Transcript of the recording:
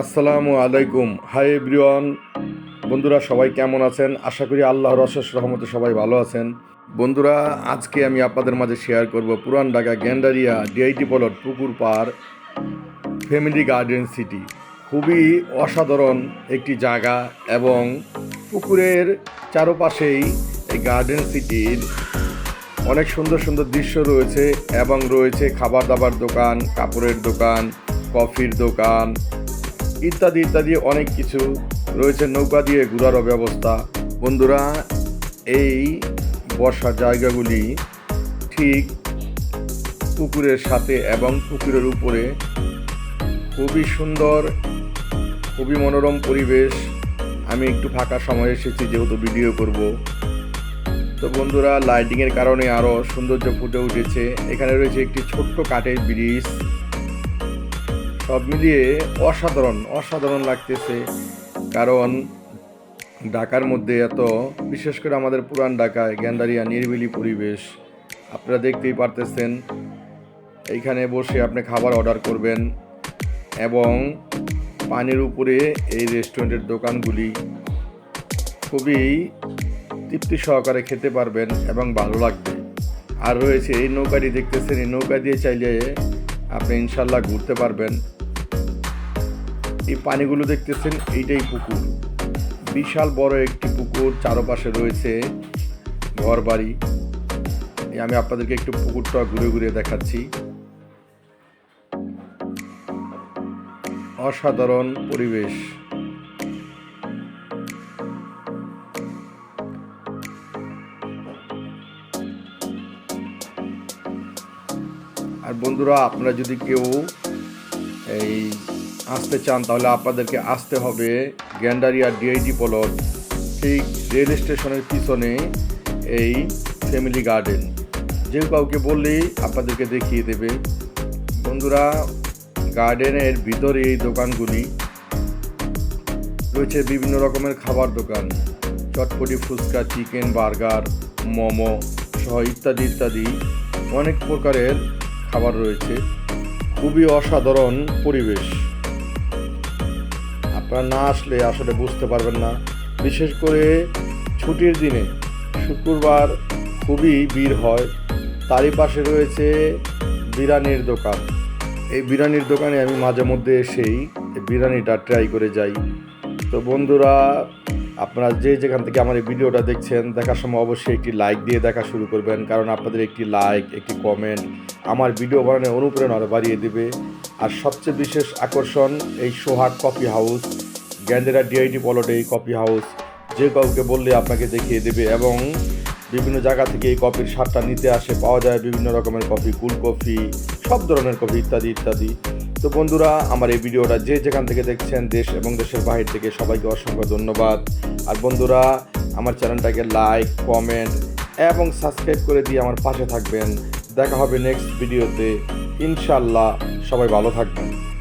আসসালামু আলাইকুম। Hi everyone, বন্ধুরা সবাই কেমন আছেন? আশা করি আল্লাহর অশেষ রহমতে সবাই ভালো আছেন। বন্ধুরা, আজকে আমি আপনাদের মাঝে শেয়ার করব পুরান ঢাকা গ্যান্ডারিয়া ডিআইটি পলট পুকুর পার ফ্যামিলি গার্ডেন সিটি খুবই অসাধারণ একটি জায়গা এবং পুকুরের চারপাশেই এই গার্ডেন সিটির অনেক সুন্দর সুন্দর দৃশ্য রয়েছে এবং রয়েছে খাবার দাবার দোকান, কাপড়ের দোকান কফির দোকান ইত্যাদি ইত্যাদি অনেক কিছু রয়েছে। নৌকা দিয়ে ঘোরারও ব্যবস্থা। বন্ধুরা, এই বসার জায়গাগুলি ঠিক পুকুরের সাথে এবং পুকুরের উপরে খুবই সুন্দর, খুবই মনোরম পরিবেশ। আমি একটু ফাঁকা সময় এসেছি, যেহেতু ভিডিও করব। তো বন্ধুরা লাইটিংয়ের কারণে আরও সৌন্দর্য ফুটে উঠেছে। এখানে রয়েছে একটি ছোট্ট কাঠের ব্রিজ সব মিলিয়ে অসাধারণ অসাধারণ লাগতেছে। কারণ ঢাকার মধ্যে এত, বিশেষ করে আমাদের পুরান ঢাকায় গ্যান্ডারিয়া, নিরিবিলি পরিবেশ, আপনারা দেখতেই পারতেছেন। এইখানে বসে আপনি খাবার অর্ডার করবেন এবং পানির উপরে এই রেস্টুরেন্টের দোকানগুলি খুবই তৃপ্তি সহকারে খেতে পারবেন এবং ভালো লাগবে। আর রয়েছে এই নৌকাটি, দেখতেছেন এই নৌকা দিয়ে চাইলে আপনি ইনশাল্লাহ ঘুরতে পারবেন। এই পানিগুলো দেখতেছেন, এইটাই পুকুর। বিশাল বড় একটি পুকুর, চারপাশে রয়েছে ঘর বাড়ি আমি আপনাদেরকে একটু পুকুরটা ঘুরে ঘুরে দেখাচ্ছি। অসাধারণ পরিবেশ। আর বন্ধুরা, আপনারা যদি কেউ এই আসতে চান, তাহলে আপনাদেরকে আসতে হবে গ্যান্ডারিয়া ডিআইটি পলট ঠিক রেল স্টেশনের পিছনে এই ফ্যামিলি গার্ডেন। যে কাউকে বললেই আপনাদেরকে দেখিয়ে দেবে। বন্ধুরা, গার্ডেনের ভিতরে এই দোকানগুলি, রয়েছে বিভিন্ন রকমের খাবার দোকান। চটপটি, ফুচকা, চিকেন, বার্গার, মোমো সহ ইত্যাদি ইত্যাদি অনেক প্রকারের খাবার রয়েছে। খুবই অসাধারণ পরিবেশ। আপনারা না আসলে আসলে বুঝতে পারবেন না। বিশেষ করে ছুটির দিনে শুক্রবার খুবই ভিড় হয়। তারই পাশে রয়েছে বিরিয়ানির দোকান। এই বিরিয়ানির দোকানে আমি মাঝে মধ্যে এসেই বিরিয়ানিটা ট্রাই করে যাই। তো বন্ধুরা, আপনারা যে যেখান থেকে আমার এই ভিডিওটা দেখছেন, দেখার সময় অবশ্যই একটি লাইক দিয়ে দেখা শুরু করবেন। কারণ আপনাদের একটি লাইক একটি কমেন্ট আমার ভিডিও বানানোর অনুপ্রেরণা বাড়িয়ে দেবে। আর সবচেয়ে বিশেষ আকর্ষণ এই Sohag coffee house, Gandaria DIT পলটে এই কফি হাউস, যে কাউকে বললে আপনাকে দেখিয়ে দেবে এবং বিভিন্ন জায়গা থেকে এই কফির স্বাদটা নিতে আসে, পাওয়া যায় বিভিন্ন রকমের কফি, কুল কফি, সব ধরনের কফি ইত্যাদি ইত্যাদি। তো বন্ধুরা, আমার এই ভিডিওটা যে যেখান থেকে দেখছেন, দেশ এবং দেশের বাহির থেকে সবাইকে অসংখ্য ধন্যবাদ। আর বন্ধুরা, আমার চ্যানেলটাকে লাইক, কমেন্ট এবং সাবস্ক্রাইব করে দিয়ে আমার পাশে থাকবেন। দেখা হবে নেক্সট ভিডিওতে। ইনশাল্লাহ সবাই ভালো থাকবেন।